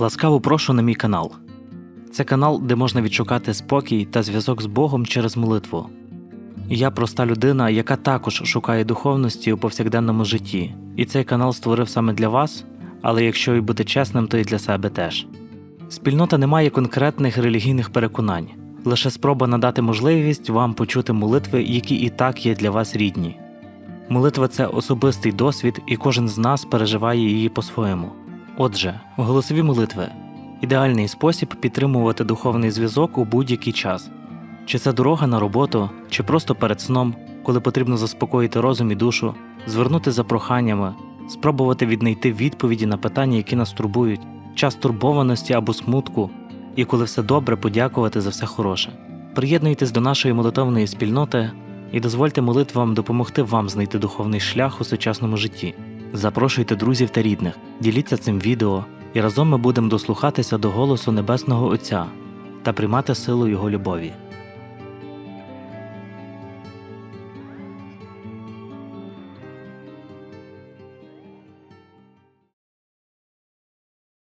Ласкаво прошу на мій канал. Це канал, де можна відшукати спокій та зв'язок з Богом через молитву. Я проста людина, яка також шукає духовності у повсякденному житті, і цей канал створив саме для вас, але якщо і бути чесним, то і для себе теж. Спільнота не має конкретних релігійних переконань, лише спроба надати можливість вам почути молитви, які і так є для вас рідні. Молитва це особистий досвід, і кожен з нас переживає її по-своєму. Отже, голосові молитви ідеальний спосіб підтримувати духовний зв'язок у будь-який час. Чи це дорога на роботу, чи просто перед сном, коли потрібно заспокоїти розум і душу, звернути за проханнями, спробувати віднайти відповіді на питання, які нас турбують, час турбованості або смутку, і коли все добре, подякувати за все хороше. Приєднуйтесь до нашої молитовної спільноти і дозвольте молитвам допомогти вам знайти духовний шлях у сучасному житті. Запрошуйте друзів та рідних, діліться цим відео, і разом ми будемо дослухатися до голосу Небесного Отця та приймати силу Його любові.